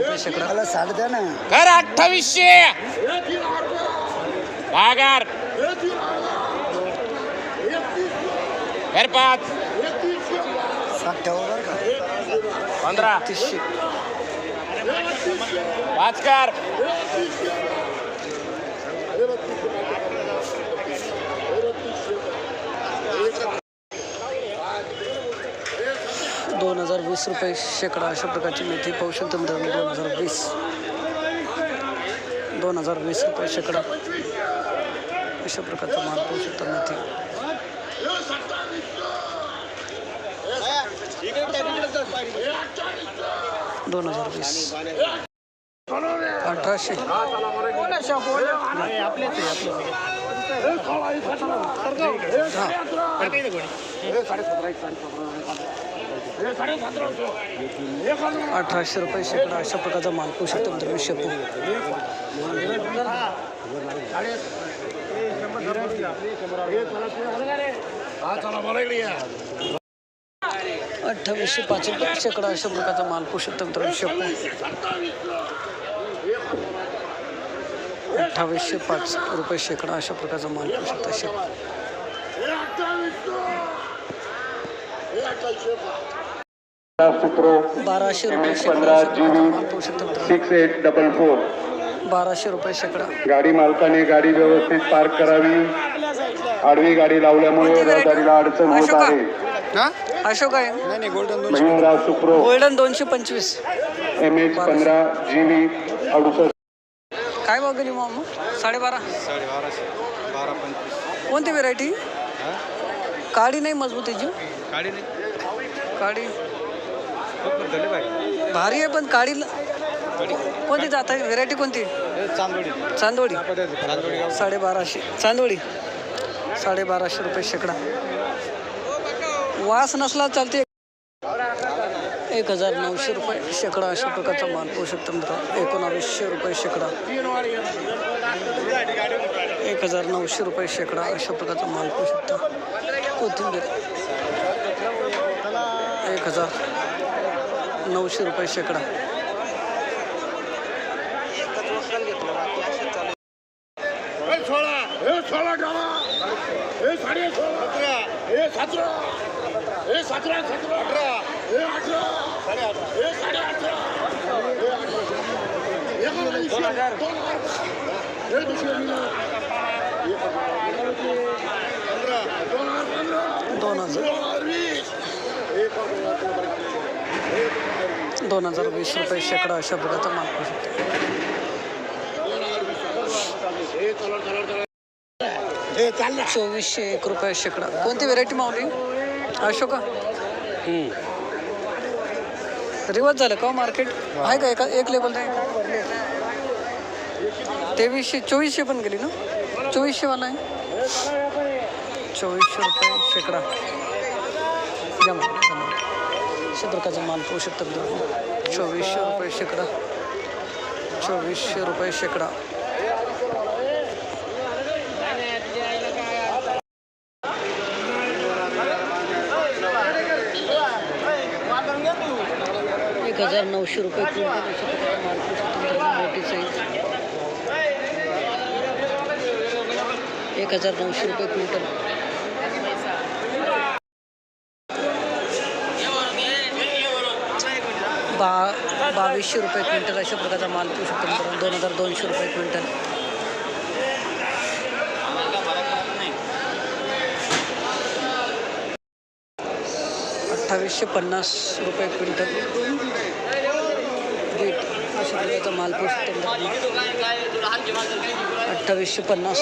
मला साठ द्या ना. कर अठ्ठावीसशे. भागार कर पाच. साठ ठेवा बरं का? पंधरा. तीसशे पाच कर दोन हजार वीस रुपये शेकडा अशा प्रकारची मेथी पाहू शकतो मित्रांनो दोन हजार वीस. दोन हजार वीस रुपये शेकडा अशा प्रकारचा माल पाहू शकतो मेथी. दोन हजार वीस. अठराशे. अठराशे रुपये शेकडा अशा प्रकारचा माल पाहू शकतो मित्रांनो शेपू. अठ्ठावीसशे पाच रुपये शेकडा अशा प्रकारचा माल पाहू शकतो मित्रांनो शेपू. अठ्ठावीसशे पाच रुपये शेकडा अशा प्रकारचा माल पाहू शकता शेपू. बाराशे रुपये सिक्स एट डबल फोर बाराशे रुपये शेकडा. गाडी मालकाने गाडी व्यवस्थित पार्क करावी. आडवी गाडी लावल्यामुळे रहदारीला अडचण होत अशोका. आहे. अशोक आहे. महिंद्रा सुप्रो. गोल्डन दोनशे पंचवीस. एम एच पंधरा जी व्ही अडुसष्ट. काय भाव गेली मग साडेबारा. साडेबाराशे. बारा पंचवीस. कोणती व्हेरायटी काडी नाही मजबूत गाडी नाही काडी झाले बाई भारी आहे पण काडी कोणती जात आहे? व्हेरायटी कोणती? चांदोडी. चांदोडी. साडेबाराशे. चांदोडी. साडेबाराशे रुपये शेकडा. वास नसला चालते. एक हजार नऊशे रुपये शेकडा अशा प्रकारचा माल पाहू शकतो मित्र एकोणावीसशे रुपये शेकडा. एक हजार नऊशे रुपये शेकडा अशा प्रकारचा माल पाहू शकता. कोथिंबीर. एक हजार. नऊशे रुपये शेकडा. दोन हजार. दोन हजार वीस रुपये शेकडा अशा प्रकारचा माल पाहू शकतो. चोवीसशे एक रुपये शेकडा. कोणती व्हेरायटी मावली अशोका? रिवर्स झालं का मार्केट? आहे का एका एक लेवल नाही? तेवीसशे चोवीसशे पण गेली ना? चोवीसशेवाला आहे? चोवीसशे रुपये शेकडा. जमा अशा प्रकारचा माल पाहू शकता चोवीसशे रुपये शेकडा. चोवीसशे रुपये शेकडा. एक हजार नऊशे रुपये क्विंटल माल शकता मोठी साईज एक हजार नऊशे रुपये क्विंटल. बा बावीसशे रुपये क्विंटल अशा प्रकारचा माल पिऊ शकतो मित्रांनो. दोन हजार दोनशे रुपये क्विंटल. अठ्ठावीसशे पन्नास रुपये क्विंटल. बीट अशा प्रकारचा माल पिऊ शकतो अठ्ठावीसशे पन्नास.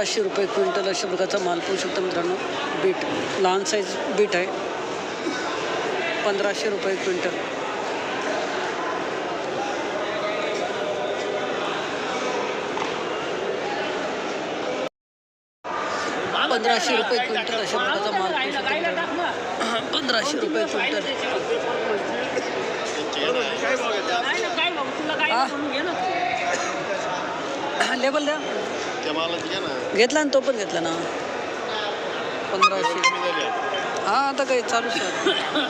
पंधराशे रुपये क्विंटल अशा प्रकारचा माल पाहू शकतो मित्रांनो. बीट लहान साईज बीट आहे. पंधराशे रुपये क्विंटल. पंधराशे रुपये क्विंटल अशा प्रकारचा माल पाहू शकतो मित्रांनो. पंधराशे रुपये क्विंटल. लेबल द्या. घेतला ना तो पण घेतला ना. पंधराशे. हा आता काही चालूच आहे.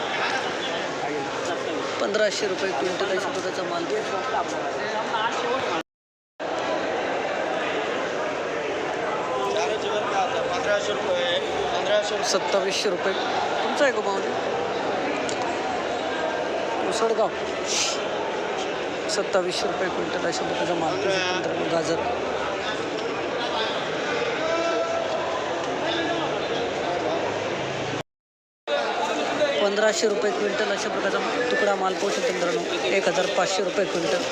पंधराशे रुपये क्विंटल अशा प्रकारचा माल पंधराशे रुपये पंधराशे सत्तावीसशे रुपये. तुमचा आहे का माऊली उसळगाव सत्तावीसशे रुपये क्विंटल अशा प्रकारचा माल पंधरा गाजर. पंधराशे रुपये क्विंटल अशा प्रकारचा तुकडा माल पोषक मित्रांनो. एक हजार पाचशे रुपये क्विंटल.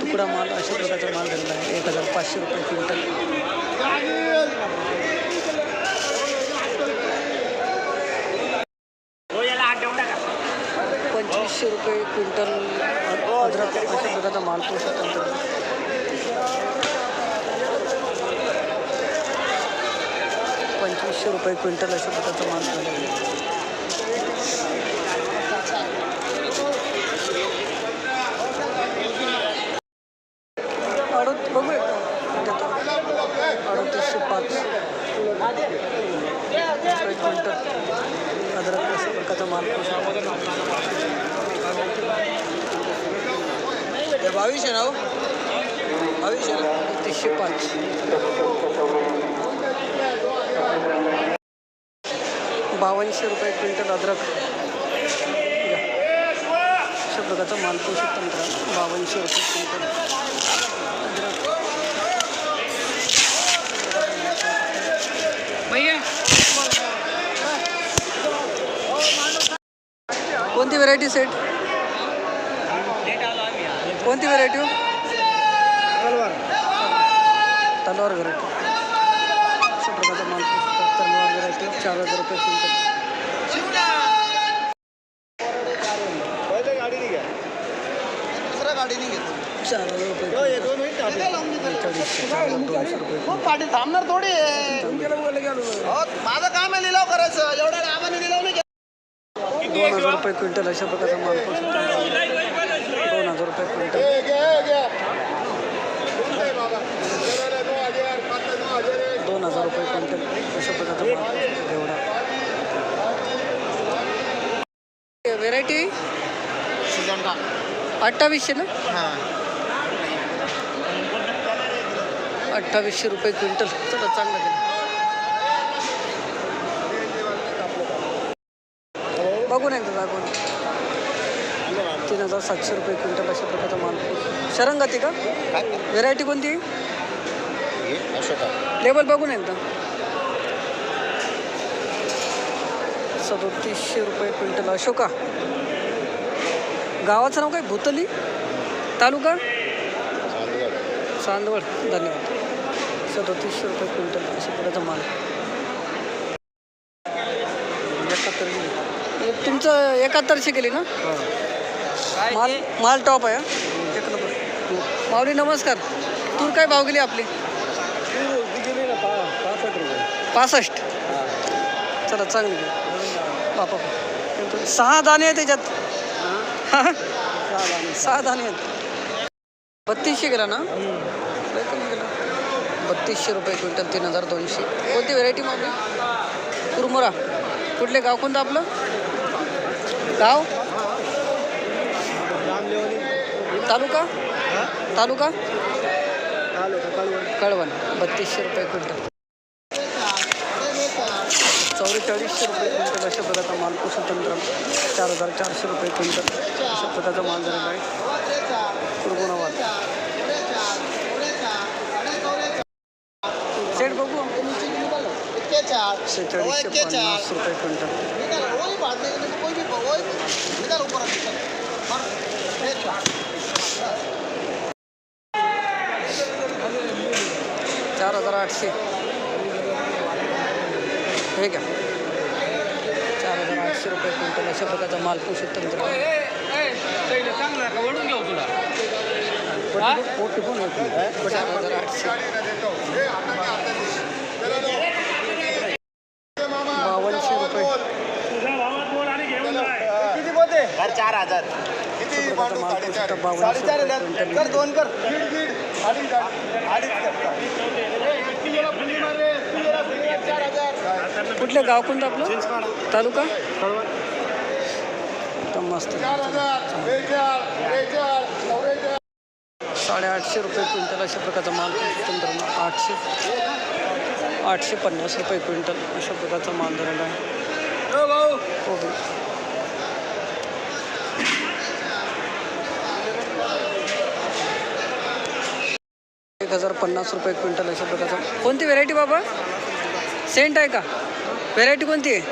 तुकडा माल अशा प्रकारचा माल झालेला आहे. एक हजार पाचशे रुपये क्विंटल पंचवीसशे रुपये क्विंटल अदरक अशा प्रकारचा माल पोषक तंत्र पंचवीसशे रुपये क्विंटल अशा प्रकारचा माल झालेला आहे अडत बघू एकदा अडतीसशे पाच हो? रुपये क्विंटल अद्रक अशा प्रकारचा माल बावीसशे ना? बावीसशे अडतीसशे पाच. बावनशे रुपये क्विंटल अद्रक. अशा प्रकारचा माल पोषक तंत्र बावनशे रुपये क्विंटल अद्रक. व्हरायटी सेट कोणती व्हरायटी हो? तलवार. व्हरायटी अशा प्रकारचा माल तलवार व्हरायटी चार हजार रुपये क्विंटल पहिले गाडी नाही घ्या दुसऱ्या गाडी नाही घेत चार हजार रुपये थांबणार थोडी. हो, माझं काम आहे लिलाव करायचं एवढ्या लाभाने लिलाव नाही दोन हजार रुपये क्विंटल अशा प्रकारचा माल दोन हजार रुपये क्विंटल. दोन हजार रुपये क्विंटल अशा प्रकारचा माल एवढा. व्हेरायटी अठ्ठावीसशे ना? हां. अठ्ठावीसशे रुपये क्विंटल. चला चांगलं बघून एकदा दाखवून. तीन हजार सातशे रुपये क्विंटल अशा प्रकारचा माल. शरंगाती का? व्हेरायटी कोणती? लेबल बघून एकदा. सदोतीसशे रुपये क्विंटल. अशोका. गावाचं नाव काय? भूतली? तालुका? चांदवड. धन्यवाद. सदोतीसशे रुपये क्विंटल अशा प्रकारचा माल एकाहत्तर गेली. हे तुमचं एकाहत्तरशे गेली ना? माल माल टॉप आहे हा? एक नंबर. माऊली नमस्कार. तूर काय भाव गेली आपली? पासष्ट. चला चांगली घे. बापा सहा दाणे आहे त्याच्यात. सहा दाणे आहेत. बत्तीसशे गेला ना? लय कमी गेला. बत्तीसशे रुपये क्विंटल तीन हजार दोनशे. कोणती व्हेरायटी मागली कुरमुरा. कुठले? गाव कोणतं आपलं? गाव तालुका? तालुका? कळवण. बत्तीसशे रुपये क्विंटल. चौवेचाळीसशे रुपये क्विंटल अशा प्रकारचा माल कुशलतंत्र चार हजार चारशे रुपये क्विंटल. अशा प्रकारचा माल झालेला आहे. कुरगुणावाद सेट बघू. शेहेचाळीसशे पन्नास रुपये क्विंटल. चार हजार आठशे. हे घ्या. चार हजार आठशे रुपये क्विंटल अशा प्रकारचा माल तंत्र. पोटी पण होती. चार हजार आठशे. रुपये चार हजार. शकता बावन्नशे साडेचार रुपये आहे ना? कर दोन कर. अडीच अडीच कर. कुठलं गाव कोणतं आपलं? तालुका? एकदम मस्त. साडेआठशे रुपये क्विंटल अशा प्रकारचा माल मित्रांनो आठशे. आठशे पन्नास रुपये क्विंटल अशा प्रकारचा माल झालेला आहे. कोबी एक हजार पन्नास रुपये क्विंटल अशा प्रकारचा कोणती व्हेरायटी बाबा? सेंट आहे का? व्हेरायटी कोणती आहे?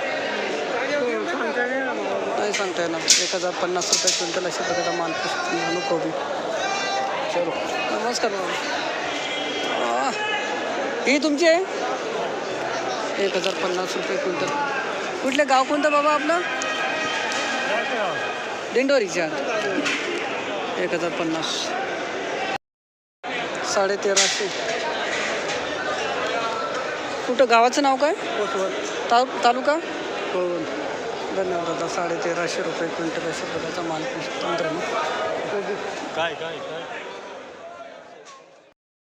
नाही सांगता येणार. एक हजार पन्नास रुपये क्विंटल अशा प्रकारचा माल. म्हणून कोबी. चलो. नमस्कार बाबा. ही तुमची आहे? एक हजार पन्नास रुपये क्विंटल. कुठलं गाव कोणतं बाबा आपलं? दिंडोरीच्या. एक हजार पन्नास. साडे तेराशे कुठं गावाचं नाव काय? ता तालुका? धन्यवाद दादा. साडे तेराशे रुपये क्विंटल अशा प्रकारचा माल. काय काय काय?